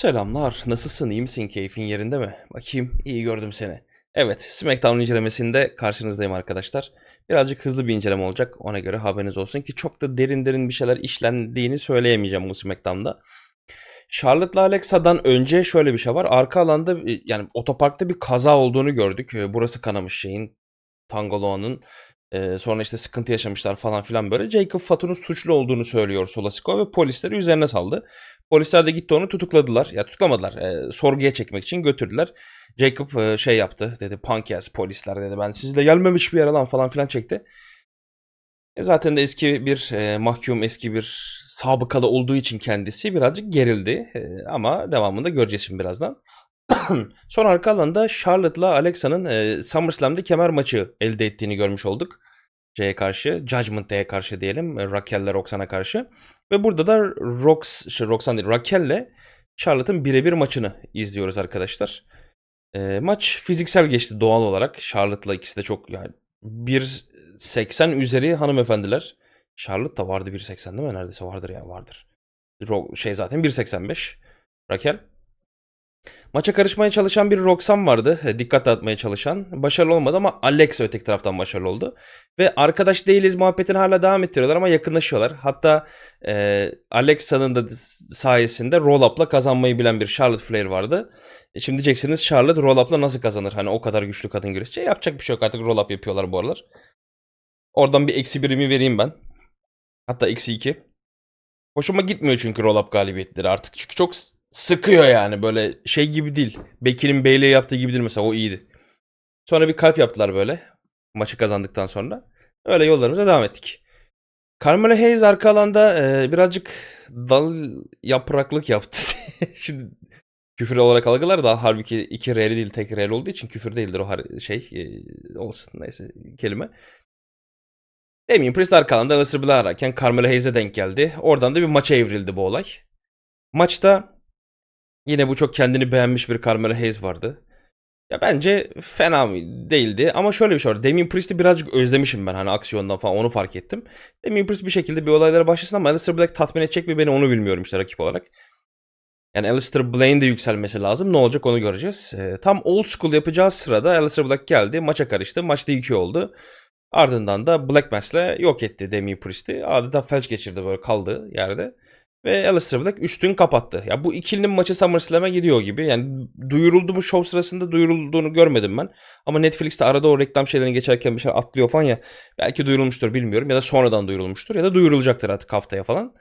Selamlar. Nasılsın? İyi misin? Keyfin yerinde mi? Bakayım. iyi gördüm seni. Evet, SmackDown incelemesinde karşınızdayım arkadaşlar. Birazcık hızlı bir inceleme olacak. Ona göre haberiniz olsun ki çok da derin derin bir şeyler işlendiğini söyleyemeyeceğim bu SmackDown'da. Charlotte'la Alexa'dan önce şöyle bir şey var. Arka alanda e, yani otoparkta bir kaza olduğunu gördük. E, Burası kanamış şeyin. Tangaloa'nın. E, sonra işte sıkıntı yaşamışlar falan filan böyle. Jacob Fatu'nun suçlu olduğunu söylüyor Solasiko ve polisleri üzerine saldı. Polisler de gitti onu tutukladılar. Ya tutuklamadılar. E, sorguya çekmek için götürdüler. Jacob e, şey yaptı. Dedi punk ass polisler dedi. Ben sizle gelmemiş bir yere lan falan filan çekti. E, zaten de eski bir e, mahkum, eski bir sabıkalı olduğu için kendisi birazcık gerildi. E, ama devamında göreceğiz şimdi birazdan. Son arka alanda Charlotte'la Alexa'nın e, SummerSlam'da kemer maçı elde ettiğini görmüş olduk. C'ye karşı, Judgment Day'e karşı diyelim, e, Raquel'le Roxanne'a karşı. Ve burada da Rox, şey Roxanne değil, Raquel'le Charlotte'ın birebir maçını izliyoruz arkadaşlar. E, maç fiziksel geçti doğal olarak. Charlotte'la ikisi de çok yani 1.80 üzeri hanımefendiler. Charlotte da vardı 1.80 değil mi? Neredeyse vardır ya vardır. Ro- şey zaten 1.85. Raquel. Maça karışmaya çalışan bir Roxanne vardı. e, Dikkat dağıtmaya çalışan. Başarılı olmadı ama Alex öteki taraftan başarılı oldu. Ve arkadaş değiliz muhabbetini hala devam ettiriyorlar ama yakınlaşıyorlar. Hatta e, Alexa'nın da sayesinde roll-up'la kazanmayı bilen bir Charlotte Flair vardı. E, şimdi diyeceksiniz Charlotte roll-up'la nasıl kazanır? Hani o kadar güçlü kadın güreşçi. Yapacak bir şey yok artık roll-up yapıyorlar bu aralar. Oradan bir eksi birimi vereyim ben. Hatta eksi iki. Hoşuma gitmiyor çünkü roll-up galibiyetleri artık. Çünkü çok sıkıyor yani böyle şey gibi değil. Bekir'in Bailey'e yaptığı gibi değil mesela o iyiydi. Sonra bir kalp yaptılar böyle. Maçı kazandıktan sonra. Öyle yollarımıza devam ettik. Carmelo Hayes arka alanda e, birazcık dal yapraklık yaptı. Şimdi küfür olarak algılar da halbuki iki R'li değil tek R'li olduğu için küfür değildir o har- şey e, olsun neyse kelime. Damien Priest arka alanda Aleister Black ararken Carmelo Hayes'e denk geldi. Oradan da bir maça evrildi bu olay. Maçta yine bu çok kendini beğenmiş bir Carmelo Hayes vardı. Ya bence fena değildi ama şöyle bir şey var. Damien Priest'i birazcık özlemişim ben hani aksiyondan falan onu fark ettim. Damien Priest bir şekilde bir olaylara başlasın ama Aleister Black tatmin edecek mi beni onu bilmiyorum işte rakip olarak. Yani Aleister Black'in de yükselmesi lazım. Ne olacak onu göreceğiz. Ee, tam old school yapacağı sırada Aleister Black geldi. Maça karıştı. Maçta 2 oldu. Ardından da Black Mass'le yok etti Damien Priest'i. Adeta felç geçirdi böyle kaldı yerde. Ve Aleister Black üstün kapattı. Ya bu ikilinin maçı SummerSlam'a gidiyor gibi. Yani duyuruldu mu show sırasında duyurulduğunu görmedim ben. Ama Netflix'te arada o reklam şeylerini geçerken bir şey atlıyor falan ya. Belki duyurulmuştur bilmiyorum. Ya da sonradan duyurulmuştur. Ya da duyurulacaktır artık haftaya falan.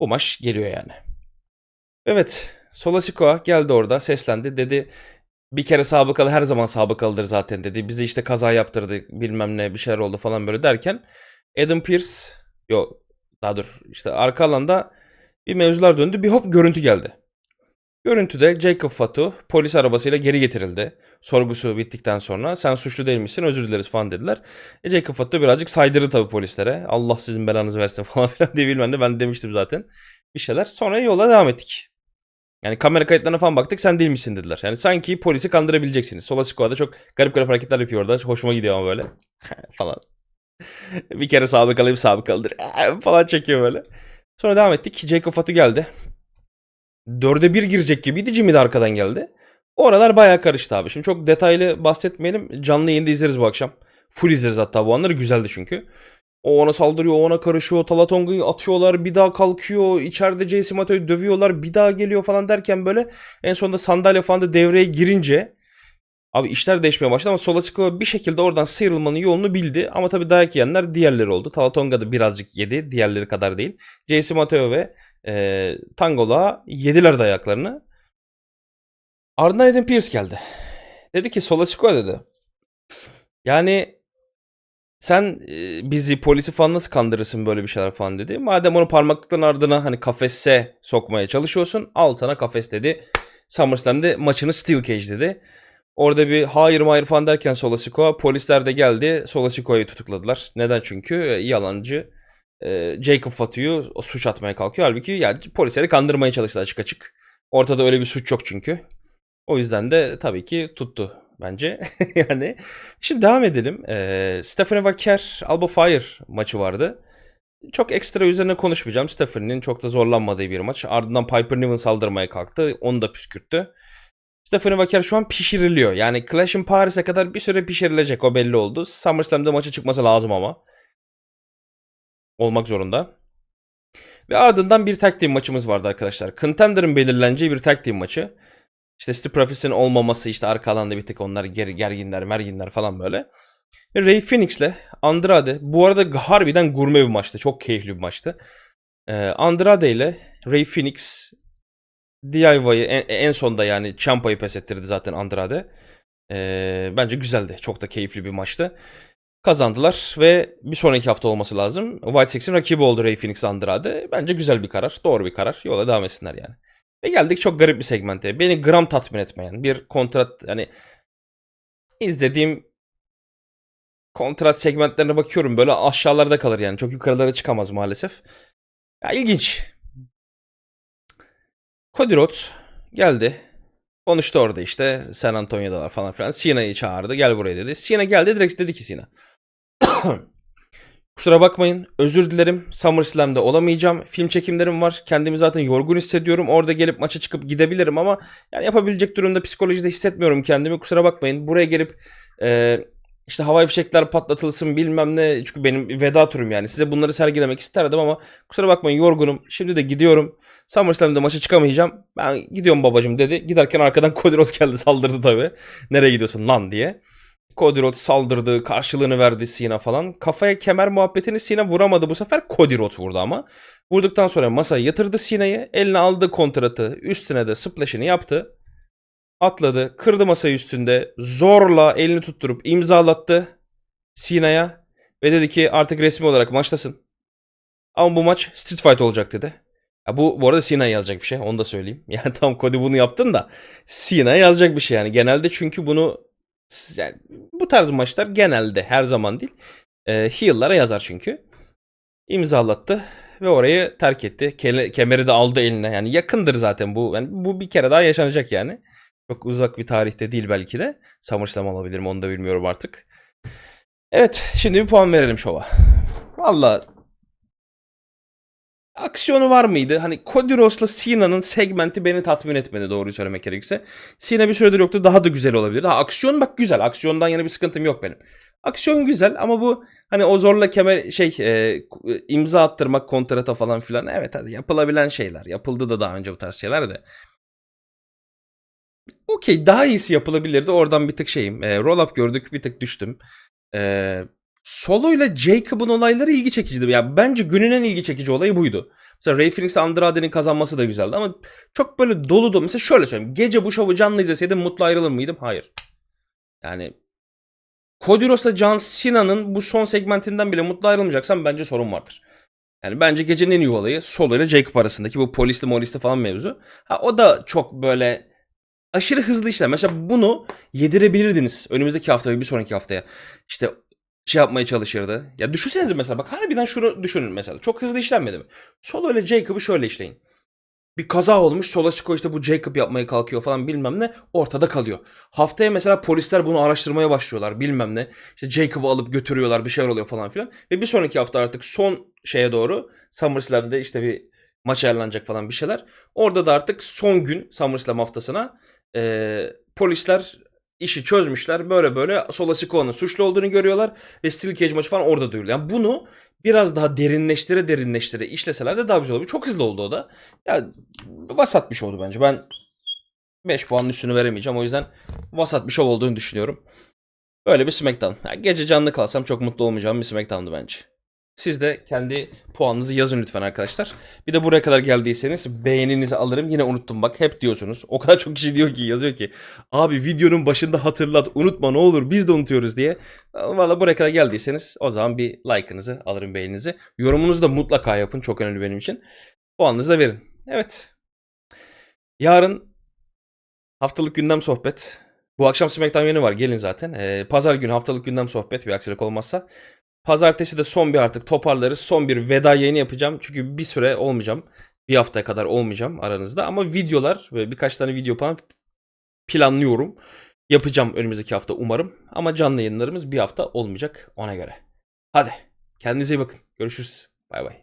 Bu maç geliyor yani. Evet. Sola Sikoa geldi orada seslendi. Dedi bir kere sabıkalı her zaman sabıkalıdır zaten dedi. Bizi işte kaza yaptırdı bilmem ne bir şeyler oldu falan böyle derken Adam Pearce yok daha dur işte arka alanda bir mevzular döndü bir hop görüntü geldi. Görüntüde Jacob Fatu polis arabasıyla geri getirildi. Sorgusu bittikten sonra sen suçlu değil misin özür dileriz falan dediler. E Jacob Fatu birazcık saydırdı tabii polislere. Allah sizin belanızı versin falan filan diye bilmem ne ben demiştim zaten. Bir şeyler. Sonra yola devam ettik. Yani kamera kayıtlarına falan baktık sen değil misin dediler. Yani sanki polisi kandırabileceksiniz. Sola Sikoa'da çok garip garip hareketler yapıyor orada. Hoşuma gidiyor ama böyle. falan. bir kere sabıkalıyım sabıkalıdır. falan çekiyor böyle. Sonra devam ettik. Jacob Fatu geldi. Dörde bir girecek gibiydi. Jimmy de arkadan geldi. O aralar bayağı karıştı abi. Şimdi çok detaylı bahsetmeyelim. Canlı yayında izleriz bu akşam. Full izleriz hatta bu anları. Güzeldi çünkü. O ona saldırıyor, o ona karışıyor. Talatonga'yı atıyorlar, bir daha kalkıyor. İçeride Jason Mato'yu dövüyorlar, bir daha geliyor falan derken böyle en sonunda sandalye falan da devreye girince abi işler değişmeye başladı ama Solasiko bir şekilde oradan sıyrılmanın yolunu bildi. Ama tabii dayak yiyenler diğerleri oldu. Talatonga da birazcık yedi, diğerleri kadar değil. Jason Mateo ve e, Tangola yediler dayaklarını. Ardından Adam Pearce geldi. Dedi ki Solasiko dedi. Yani sen e, bizi polisi falan nasıl kandırırsın böyle bir şeyler falan dedi. Madem onu parmaklıkların ardına hani kafese sokmaya çalışıyorsun al sana kafes dedi. SummerSlam'de maçını Steel Cage dedi. Orada bir hayır hayır falan derken Solasiko polisler de geldi. Solasiko'yu tutukladılar. Neden? Çünkü e, yalancı e, Jacob Fatu'yu suç atmaya kalkıyor. Halbuki yani polisleri kandırmaya çalıştı açık açık. Ortada öyle bir suç yok çünkü. O yüzden de tabii ki tuttu bence. yani şimdi devam edelim. Ee, Stephanie Wacker Alba Fire maçı vardı. çok ekstra üzerine konuşmayacağım. Stephanie'nin çok da zorlanmadığı bir maç. Ardından Piper Niven saldırmaya kalktı. Onu da püskürttü. Stephanie Wacker şu an pişiriliyor. Yani Clash in Paris'e kadar bir süre pişirilecek. O belli oldu. SummerSlam'da maça çıkması lazım ama. Olmak zorunda. Ve ardından bir tag team maçımız vardı arkadaşlar. Contender'ın belirleneceği bir tag team maçı. İşte Steve Profits'in olmaması işte arka alanda bir tık onlar ger gerginler merginler falan böyle. Ve Ray Phoenix'le Andrade bu arada harbiden gurme bir maçtı. Çok keyifli bir maçtı. Ee, Andrade ile Ray Phoenix DIY'ı en, en sonda yani Ciampa'yı pes ettirdi zaten Andrade. Ee, bence güzeldi. Çok da keyifli bir maçtı. Kazandılar ve bir sonraki hafta olması lazım. White Six'in rakibi oldu Ray Phoenix Andrade. Bence güzel bir karar. Doğru bir karar. Yola devam etsinler yani. Ve geldik çok garip bir segmente. Beni gram tatmin etmeyen bir kontrat yani izlediğim kontrat segmentlerine bakıyorum böyle aşağılarda kalır yani. Çok yukarılara çıkamaz maalesef. Ya ilginç. Cody Rhodes geldi. Konuştu orada işte San Antonio'dalar falan filan. Sina'yı çağırdı. Gel buraya dedi. Sina geldi direkt dedi ki Sina. Kusura bakmayın. Özür dilerim. SummerSlam'da olamayacağım. Film çekimlerim var. Kendimi zaten yorgun hissediyorum. Orada gelip maça çıkıp gidebilirim ama yani yapabilecek durumda psikolojide hissetmiyorum kendimi. Kusura bakmayın. Buraya gelip e, işte havai fişekler patlatılsın bilmem ne. Çünkü benim veda turum yani. Size bunları sergilemek isterdim ama kusura bakmayın yorgunum. Şimdi de gidiyorum. SummerSlam'da maça çıkamayacağım. Ben gidiyorum babacım dedi. Giderken arkadan Cody Rhodes geldi saldırdı tabii. Nereye gidiyorsun lan diye. Cody Rhodes saldırdı, karşılığını verdi Cena falan. Kafaya kemer muhabbetini Cena vuramadı bu sefer. Cody Rhodes vurdu ama. Vurduktan sonra masaya yatırdı Cena'yı. Eline aldı kontratı. Üstüne de splash'ını yaptı. Atladı. Kırdı masayı üstünde. Zorla elini tutturup imzalattı Cena'ya. Ve dedi ki artık resmi olarak maçtasın. Ama bu maç Street Fight olacak dedi. Ya bu bu arada Cena yazacak bir şey. Onu da söyleyeyim. Yani tam Cody bunu yaptın da Cena yazacak bir şey yani. Genelde çünkü bunu yani bu tarz maçlar genelde her zaman değil. E, heel'lara yazar çünkü. İmzalattı ve orayı terk etti. Ke- kemeri de aldı eline. Yani yakındır zaten bu. Yani bu bir kere daha yaşanacak yani. Çok uzak bir tarihte değil belki de. SummerSlam olabilir mi onu da bilmiyorum artık. Evet şimdi bir puan verelim şova. Valla aksiyonu var mıydı? Hani Cody Rhodes'la Cena'nın segmenti beni tatmin etmedi doğruyu söylemek gerekirse. Cena bir süredir yoktu daha da güzel olabilir. Ha, aksiyon bak güzel. Aksiyondan yana bir sıkıntım yok benim. Aksiyon güzel ama bu hani o zorla kemer şey e, imza attırmak kontrata falan filan evet hadi yapılabilen şeyler. Yapıldı da daha önce bu tarz şeyler de. Okey daha iyisi yapılabilirdi. Oradan bir tık şeyim. E, roll up gördük bir tık düştüm. E, Solo ile Jacob'un olayları ilgi çekiciydi. Ya bence günün en ilgi çekici olayı buydu. Mesela Ray Phoenix Andrade'nin kazanması da güzeldi ama çok böyle dolu dolu. Mesela şöyle söyleyeyim. Gece bu şovu canlı izleseydim mutlu ayrılır mıydım? Hayır. Yani Cody Rhodes'la John Cena'nın bu son segmentinden bile mutlu ayrılmayacaksam bence sorun vardır. Yani bence gecenin en iyi olayı Solo ile Jacob arasındaki bu polisli molisli falan mevzu. Ha o da çok böyle aşırı hızlı işler. Mesela bunu yedirebilirdiniz önümüzdeki hafta ve bir sonraki haftaya. İşte şey yapmaya çalışırdı. Ya düşünsenize mesela bak harbiden şunu düşünün mesela. Çok hızlı işlenmedi mi? Solo ile Jacob'ı şöyle işleyin. Bir kaza olmuş. Solasiko işte bu Jacob yapmaya kalkıyor falan bilmem ne. Ortada kalıyor. Haftaya mesela polisler bunu araştırmaya başlıyorlar bilmem ne. İşte Jacob'ı alıp götürüyorlar bir şeyler oluyor falan filan. Ve bir sonraki hafta artık son şeye doğru SummerSlam'de işte bir maç ayarlanacak falan bir şeyler. Orada da artık son gün SummerSlam haftasına e, polisler işi çözmüşler. Böyle böyle Solasiko'nun suçlu olduğunu görüyorlar ve Steel Cage maçı falan orada duyuluyor. Yani bunu biraz daha derinleştire derinleştire işleseler de daha güzel olur. Çok hızlı oldu o da. Ya vasat bir şey oldu bence. Ben 5 puanın üstünü veremeyeceğim. O yüzden vasat bir şov olduğunu düşünüyorum. Böyle bir SmackDown. Ya gece canlı kalsam çok mutlu olmayacağım bir SmackDown'du bence. Siz de kendi puanınızı yazın lütfen arkadaşlar. Bir de buraya kadar geldiyseniz beğeninizi alırım. Yine unuttum bak hep diyorsunuz. O kadar çok kişi diyor ki yazıyor ki. Abi videonun başında hatırlat unutma ne olur biz de unutuyoruz diye. Valla buraya kadar geldiyseniz o zaman bir like'ınızı alırım beğeninizi. Yorumunuzu da mutlaka yapın çok önemli benim için. Puanınızı da verin. Evet. Yarın haftalık gündem sohbet. Bu akşam SmackDown yayını var gelin zaten. Ee, Pazar günü haftalık gündem sohbet bir aksilik olmazsa. Pazartesi de son bir artık toparlarız. Son bir veda yayını yapacağım. Çünkü bir süre olmayacağım. Bir haftaya kadar olmayacağım aranızda. Ama videolar ve birkaç tane video falan planlıyorum. Yapacağım önümüzdeki hafta umarım. Ama canlı yayınlarımız bir hafta olmayacak ona göre. Hadi kendinize iyi bakın. Görüşürüz. Bay bay.